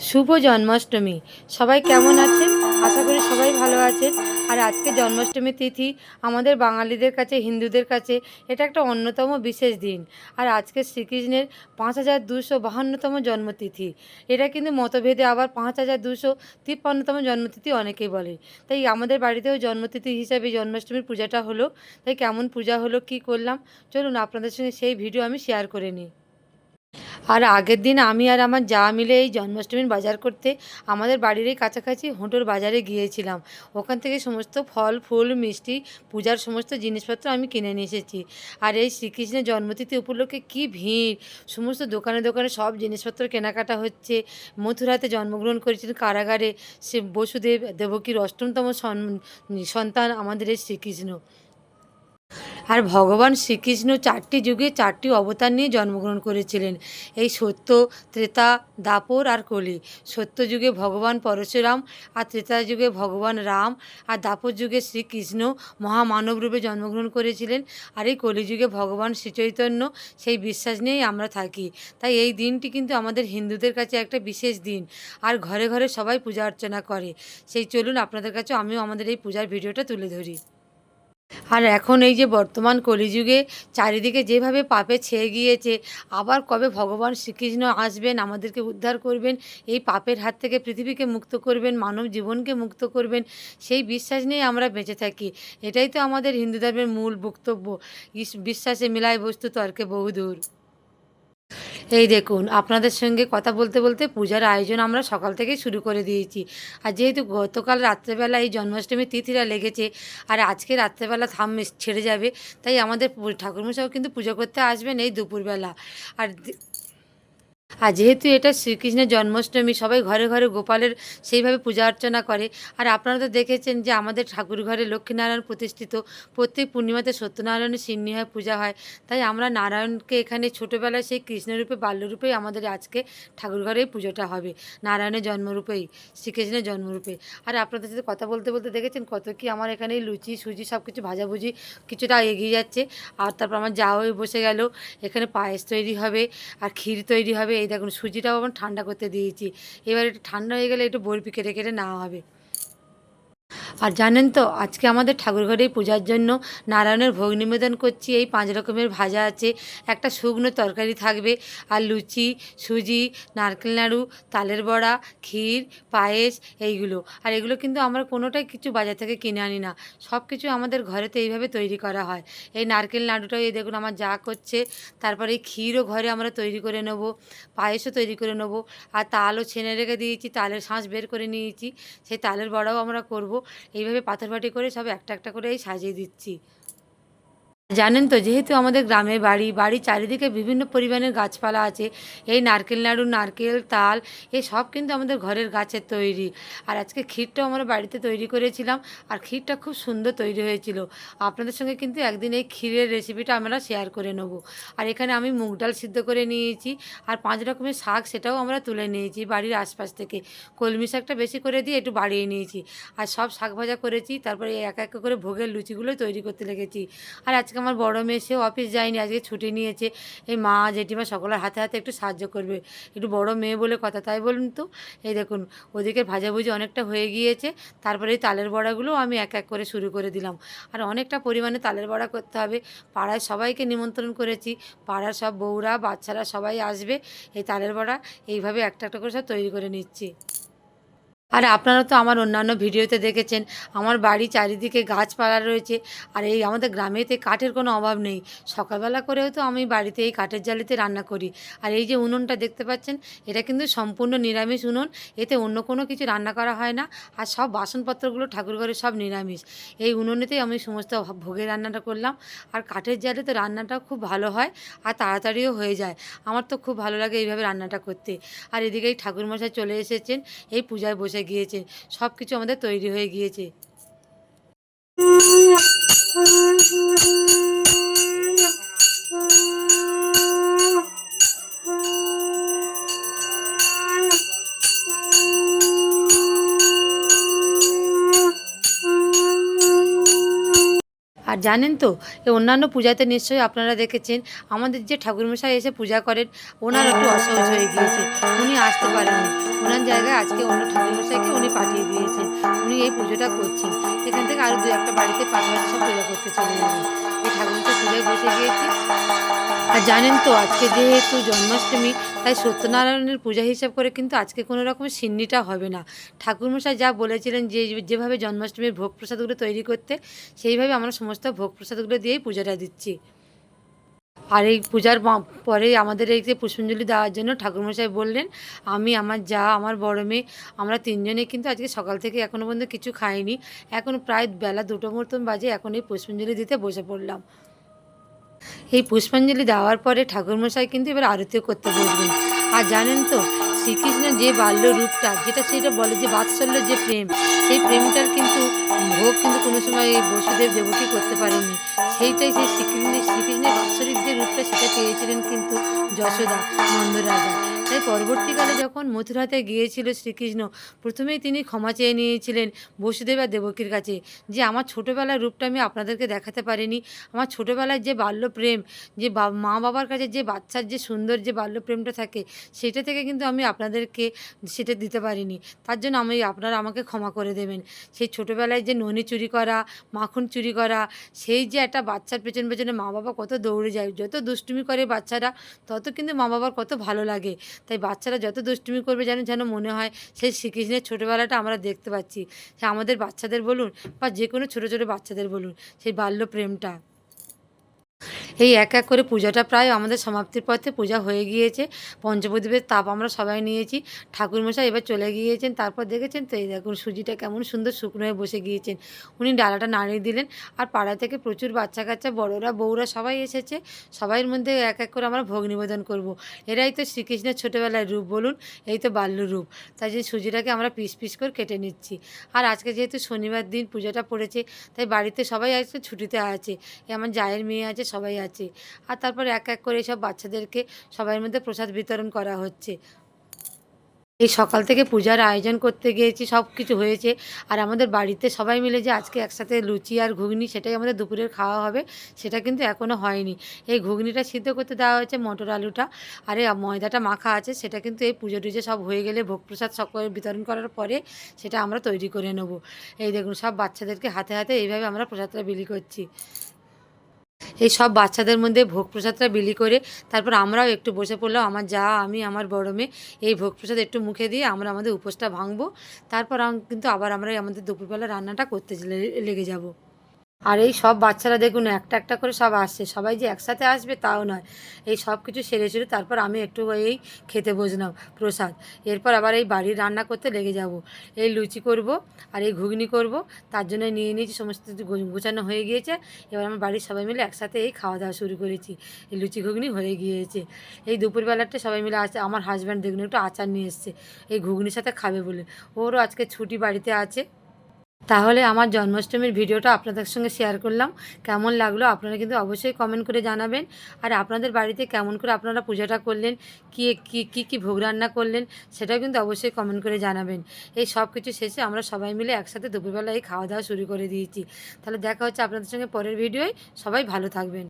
শুভ জন্মাষ্টমী। সবাই কেমন আছেন? আশা করি সবাই ভালো আছেন। আর আজকে জন্মাষ্টমী তিথি আমাদের বাঙালিদের কাছে, হিন্দুদের কাছে, এটা একটা অন্যতম বিশেষ দিন। আর আজকে শ্রীকৃষ্ণের পাঁচ হাজার দুশো বাহান্নতম জন্মতিথি। এটা কিন্তু মতভেদে আবার পাঁচ হাজার দুশো তিপ্পান্নতম জন্মতিথি অনেকেই বলে। তাই আমাদের বাড়িতেও জন্মতিথি হিসাবে জন্মাষ্টমীর পূজাটা হলো। তাই কেমন পূজা হলো, কি করলাম? চলুন আপনাদের সঙ্গে সেই ভিডিও আমি শেয়ার করে নিই। আর আগের দিন আমি আর আমার যা মিলে এই জন্মাষ্টমীর বাজার করতে আমাদের বাড়ির এই কাছাকাছি হোঁটোর বাজারে গিয়েছিলাম। ওখান থেকে সমস্ত ফল, ফুল, মিষ্টি, পূজার সমস্ত জিনিসপত্র আমি কিনে নিয়ে এসেছি। আর এই শ্রীকৃষ্ণের জন্মতিথি উপলক্ষে কি ভিড়! সমস্ত দোকানে দোকানে সব জিনিসপত্র কেনাকাটা হচ্ছে। মথুরাতে জন্মগ্রহণ করেছিলেন কারাগারে সে বসুদেব দেবকীর অষ্টমতম সন- সন্তান আমাদের এই শ্রীকৃষ্ণ। আর ভগবান শ্রীকৃষ্ণ চারটি যুগে চারটি অবতার নিয়ে জন্মগ্রহণ করেছিলেন। এই সত্য, ত্রেতা, দাপর আর কলি। সত্য যুগে ভগবান পরশুরাম, আর ত্রেতা যুগে ভগবান রাম, আর দাপর যুগে শ্রীকৃষ্ণ মহামানব রূপে জন্মগ্রহণ করেছিলেন। আর এই কলিযুগে ভগবান শ্রীচৈতন্য, সেই বিশ্বাস নিয়েই আমরা থাকি। তাই এই দিনটি কিন্তু আমাদের হিন্দুদের কাছে একটা বিশেষ দিন। আর ঘরে ঘরে সবাই পূজা অর্চনা করে। সেই চলুন আপনাদের কাছে আমিও আমাদের এই পূজার ভিডিওটা তুলে ধরি। আর এখন এই যে বর্তমান কলিযুগে চারিদিকে যেভাবে পাপে ছেয়ে গিয়েছে, আবার কবে ভগবান শ্রীকৃষ্ণ আসবেন, আমাদেরকে উদ্ধার করবেন, এই পাপের হাত থেকে পৃথিবীকে মুক্ত করবেন, মানব জীবনকে মুক্ত করবেন, সেই বিশ্বাস নিয়ে আমরা বেঁচে থাকি। এটাই তো আমাদের হিন্দু ধর্মের মূল বক্তব্য। বিশ্বাসে মিলায় বস্তু তর্কে বহুদূর। এই দেখুন, আপনাদের সঙ্গে কথা বলতে বলতে পূজার আয়োজন আমরা সকাল থেকেই শুরু করে দিয়েছি। আর যেহেতু গতকাল রাত্রেবেলা এই জন্মাষ্টমীর তিথিরা লেগেছে আর আজকে রাত্রেবেলা থাম ছেড়ে যাবে, তাই আমাদের ঠাকুরমশাও কিন্তু পুজো করতে আসবেন এই দুপুরবেলা। আর আর যেহেতু এটা শ্রীকৃষ্ণের জন্মাষ্টমী, সবাই ঘরে ঘরে গোপালের সেইভাবে পূজা অর্চনা করে। আর আপনারা তো দেখেছেন যে আমাদের ঠাকুর ঘরে লক্ষ্মীনারায়ণ প্রতিষ্ঠিত। প্রত্যেক পূর্ণিমাতে সত্যনারায়ণের সিন্নি হয় পূজা হয়। তাই আমরা নারায়ণকে এখানে ছোটোবেলায় সেই কৃষ্ণরূপে, বাল্যরূপেই আমাদের আজকে ঠাকুর ঘরেই পুজোটা হবে। নারায়ণের জন্মরূপেই, শ্রীকৃষ্ণের জন্মরূপে। আর আপনাদের সাথে কথা বলতে বলতে দেখেছেন কত কি আমার এখানে লুচি, সুজি সব কিছু ভাজাভুজি কিছুটা এগিয়ে যাচ্ছে। আর তারপর আমার যাও বসে গেল। এখানে পায়েস তৈরি হবে, আর ক্ষীর তৈরি হবে। এই দেখুন সুজিটাও আমার ঠান্ডা করতে দিয়েছি। এবার একটু ঠান্ডা হয়ে গেলে একটু বরফি কেটে কেটে নেওয়া হবে। আর জানেন তো, আজকে আমাদের ঠাকুরঘরেই পূজার জন্য নারায়ণের ভোগ নিবেদন করছি। এই পাঁচ রকমের ভাজা আছে, একটা শুকনো তরকারি থাকবে, আর লুচি, সুজি, নারকেল নাড়ু, তালের বড়া, ক্ষীর, পায়েস, এইগুলো। আর এগুলো কিন্তু আমরা কোনোটাই কিছু বাজার থেকে কিনে আনি না। সব কিছু আমাদের ঘরেতে এইভাবে তৈরি করা হয়। এই নারকেল নাড়ুটাও, এই দেখুন আমার যা করছে, তারপরে এই ক্ষীরও ঘরে আমরা তৈরি করে নেব, পায়েসও তৈরি করে নেব, আর তালও ছেনে রেখে দিয়েছি, তালের শাঁস বের করে নিয়েছি, সেই তালের বড়াও আমরা করব। এইভাবে পাথর বাটি করে সব একটা একটা করে এই সাজিয়ে দিচ্ছি। জানেন তো, যেহেতু আমাদের গ্রামে বাড়ি, বাড়ির চারিদিকে বিভিন্ন পরিমাণের গাছপালা আছে, এই নারকেল নাড়ু, নারকেল, তাল, এই সব কিন্তু আমাদের ঘরের গাছের তৈরি। আর আজকে ক্ষীরটাও আমরা বাড়িতে তৈরি করেছিলাম, আর ক্ষীরটা খুব সুন্দর তৈরি হয়েছিল। আপনাদের সঙ্গে কিন্তু একদিন এই ক্ষীরের রেসিপিটা আমরা শেয়ার করে নেব। আর এখানে আমি মুগ ডাল সিদ্ধ করে নিয়েছি, আর পাঁচ রকমের শাক সেটাও আমরা তুলে নিয়েছি বাড়ির আশপাশ থেকে। কলমি শাকটা বেশি করে দিয়ে একটু বাড়িয়ে নিয়েছি, আর সব শাক ভাজা করেছি, তারপরে এক এক করে ভোগের লুচিগুলো তৈরি করতে লেগেছি। আর আজকে আমার বড় মেয়ে সেও অফিস যায়নি, আজকে ছুটি নিয়েছে। এই মা, জেঠিমা সকলের হাতে হাতে একটু সাহায্য করবে। একটু বড় মেয়ে বলে কথা, তাই বলুন তো? এই দেখুন, ওদিকে ভাজাভুজি অনেকটা হয়ে গিয়েছে। তারপরে এই তালের বড়াগুলো আমি এক এক করে শুরু করে দিলাম। আর অনেকটা পরিমাণে তালের বড়া করতে হবে। পাড়ায় সবাইকে নিমন্ত্রণ করেছি। পাড়ার সব বউরা, বাচ্চারা সবাই আসবে এই তালের বড়া। এইভাবে একটা একটা করে সব তৈরি করে নিচ্ছি। আর আপনারা তো আমার অন্যান্য ভিডিওতে দেখেছেন, আমার বাড়ি চারিদিকে গাছপালা রয়েছে আর এই আমাদের গ্রামেতে কাঠের কোনো অভাব নেই। সকালবেলা করেও তো আমি বাড়িতে এই কাঠের জালিতে রান্না করি। আর এই যে উনুনটা দেখতে পাচ্ছেন, এটা কিন্তু সম্পূর্ণ নিরামিষ উনুন, এতে অন্য কোনো কিছু রান্না করা হয় না আর সব বাসনপত্রগুলো ঠাকুরঘরে সব নিরামিষ। এই উনুনেতেই আমি সমস্ত ভোগের রান্নাটা করলাম। আর কাঠের জালে তো রান্নাটা খুব ভালো হয় আর তাড়াতাড়িও হয়ে যায়। আমার তো খুব ভালো লাগে এইভাবে রান্নাটা করতে। আর এদিকে এই ঠাকুরমশাই চলে এসেছেন, এই পূজায় বসে গিয়েছে সব কিছু আমাদের তৈরি হয়ে গিয়েছে। আর জানেন তো অন্যান্য পূজাতে নিশ্চয়ই আপনারা দেখেছেন, আমাদের যে ঠাকুরমশাই এসে পূজা করেন, ওনার একটু অসহজ হয়ে গিয়েছে। উনি আসতে পারেননি। ওনার জায়গায় আজকে অন্য ঠাকুরমশাইকে উনি পাঠিয়ে দিয়েছেন। উনি এই পুজোটা করছেন। এখান থেকে আরও দু একটা বাড়িতে পাশাপাশি সব পূজা করতে চলে যাবেন। এই ঠাকুরমশাই পূজায় বসে গিয়েছে। আর জানেন তো, আজকে যেহেতু জন্মাষ্টমী, তাই সত্যনারায়ণের পূজা হিসাব করে কিন্তু আজকে কোনো রকম সিন্নিটা হবে না। ঠাকুরমশাই যা বলেছিলেন যে, যেভাবে জন্মাষ্টমীর ভোগ প্রসাদগুলো তৈরি করতে, সেইভাবে আমরা সমস্ত ভোগ প্রসাদগুলো দিয়েই পূজাটা দিচ্ছি। আর এই পূজার পরে আমাদের এই যে পুষ্পাঞ্জলি দেওয়ার জন্য ঠাকুরমশাই বললেন, আমি, আমার যা, আমার বড় মেয়ে, আমরা তিনজনে কিন্তু আজকে সকাল থেকে এখনও পর্যন্ত কিছু খাইনি। এখন প্রায় বেলা দুটো মতন বাজে, এখন এই পুষ্পাঞ্জলি দিতে বসে পড়লাম। এই পুষ্পাঞ্জলি দেওয়ার পরে ঠাকুরমশাই কিন্তু এবার আরতিও করতে বসবেন। আর জানেন তো শ্রীকৃষ্ণের যে বাল্য রূপটা যেটা সেটা বলে যে বাৎসল্য যে প্রেম, সেই প্রেমটার কিন্তু ভোগ কিন্তু কোনো সময় এই বসুদেব দেবকী করতে পারেনি সেইটাই সেই শ্রীকৃষ্ণের শ্রীকৃষ্ণের বাৎসরিক যে রূপটা সেটা পেয়েছিলেন কিন্তু যশোদা নন্দরাজা তাই পরবর্তীকালে যখন মথুরাতে গিয়েছিল শ্রীকৃষ্ণ, প্রথমেই তিনি ক্ষমা চেয়ে নিয়েছিলেন বসুদেব আর দেবকীর কাছে যে, আমার ছোটোবেলার রূপটা আমি আপনাদেরকে দেখাতে পারিনি। আমার ছোটোবেলার যে বাল্য প্রেম যে মা বাবার কাছে যে বাচ্চার যে সুন্দর যে বাল্য প্রেমটা থাকে, সেটা থেকে কিন্তু আমি আপনাদেরকে সেটা দিতে পারিনি। তার জন্য আমি, আপনারা আমাকে ক্ষমা করে দেবেন। সেই ছোটোবেলায় যে ননি চুরি করা, মাখন চুরি করা, সেই যে একটা বাচ্চার পেছন পেছনে মা বাবা কত দৌড়ে যায়, যত দুষ্টুমি করে বাচ্চারা, তত কিন্তু মা বাবার কত ভালো লাগে। তাই বাচ্চারা যত দুষ্টুমি করবে যেন যেন মনে হয় সেই শ্রীকৃষ্ণের ছোটোবেলাটা আমরা দেখতে পাচ্ছি। সে আমাদের বাচ্চাদের বলুন বা যে কোনো ছোটো ছোটো বাচ্চাদের বলুন সেই বাল্য প্রেমটা এই এক এক করে পূজাটা প্রায় আমাদের সমাপ্তির পথে পূজা হয়ে গিয়েছে। পঞ্চপ্রদীপের তাপ আমরা সবাই নিয়েছি। ঠাকুরমশাই এবার চলে গিয়েছেন, তারপর দেখেছেন তো এই দেখুন সুজিটা কেমন সুন্দর শুকনো হয়ে বসে গিয়েছেন। উনি ডালাটা নাড়িয়ে দিলেন আর পাড়া থেকে প্রচুর বাচ্চা কাচ্চা বড়রা, বউরা সবাই এসেছে। সবাইয়ের মধ্যে এক এক করে আমরা ভোগ নিবেদন করব। এরাই তো শ্রীকৃষ্ণের ছোটোবেলার রূপ বলুন, এই তো বাল্য রূপ। তাই যে সুজিটাকে আমরা পিস পিস করে কেটে নিচ্ছি। আর আজকে যেহেতু শনিবার দিন পূজাটা পড়েছে, তাই বাড়িতে সবাই আজকে ছুটিতে আছে। আমার জায়ের মেয়ে আছে, সবাই আছে। আর তারপর এক এক করে সব বাচ্চাদেরকে সবার মধ্যে প্রসাদ বিতরণ করা হচ্ছে। এই সকাল থেকে পূজার আয়োজন করতে গিয়েছি, সব কিছু হয়েছে। আর আমাদের বাড়িতে সবাই মিলে যে আজকে একসাথে লুচি আর ঘুগনি সেটাই আমাদের দুপুরের খাওয়া হবে, সেটা কিন্তু এখনও হয়নি। এই ঘুগনিটা সিদ্ধ করতে দেওয়া হয়েছে মটর আলুটা, আর এই ময়দাটা মাখা আছে, সেটা কিন্তু এই পুজো টুজো সব হয়ে গেলে ভোগ প্রসাদ সকলের বিতরণ করার পরে সেটা আমরা তৈরি করে নেব। এই দেখুন, সব বাচ্চাদেরকে হাতে হাতে এইভাবে আমরা প্রসাদটা বিলি করছি। এই সব বাচ্চাদের মধ্যে ভোগ প্রসাদটা বিলি করে তারপর আমরাও একটু বসে পড়লাম, আমার যা, আমি, আমার বড় মেয়ে, এই ভোগ প্রসাদ একটু মুখে দিয়ে আমরা আমাদের উপোসটা ভাঙবো। তারপর কিন্তু আবার আমরা আমাদের দুপুরবেলা রান্নাটা করতে লেগে যাব। আর এই সব বাচ্চারা দেখুন, একটা একটা করে সব আসছে। সবাই যে একসাথে আসবে তাও নয়। এই সব কিছু সেরে সেরে তারপর আমি একটু এই খেতে বসলাম, প্রসাদ। এরপর আবার এই বাড়ির রান্না করতে লেগে যাব। এই লুচি করব আর এই ঘুগনি করব। তার জন্য নিয়ে নিয়েছি, সমস্ত গোছানো হয়ে গিয়েছে। এবার আমার বাড়ির সবাই মিলে একসাথে এই খাওয়া দাওয়া শুরু করেছি। এই লুচি ঘুগনি হয়ে গিয়েছে। এই দুপুরবেলাটা সবাই মিলে আছে আমার হাজব্যান্ড দেখুন, একটু আচার নিয়ে এসছে। এই ঘুগনির সাথে খাবে বলে। ওরও আজকে ছুটি বাড়িতে আছে। তাহলে আমার জন্মাষ্টমীর ভিডিওটা আপনাদের সঙ্গে শেয়ার করলাম। কেমন লাগল আপনারা কিন্তু অবশ্যই কমেন্ট করে জানাবেন। আর আপনাদের বাড়িতে কেমন করে আপনারা পূজাটা করলেন, কি কি কি, কী ভোগ রান্না করলেন, সেটাও কিন্তু অবশ্যই কমেন্ট করে জানাবেন। এই সব কিছু শেষে আমরা সবাই মিলে একসাথে দুপুরবেলা এই খাওয়া দাওয়া শুরু করে দিয়েছি। তাহলে দেখা হচ্ছে আপনাদের সঙ্গে পরের ভিডিওয়। সবাই ভালো থাকবেন।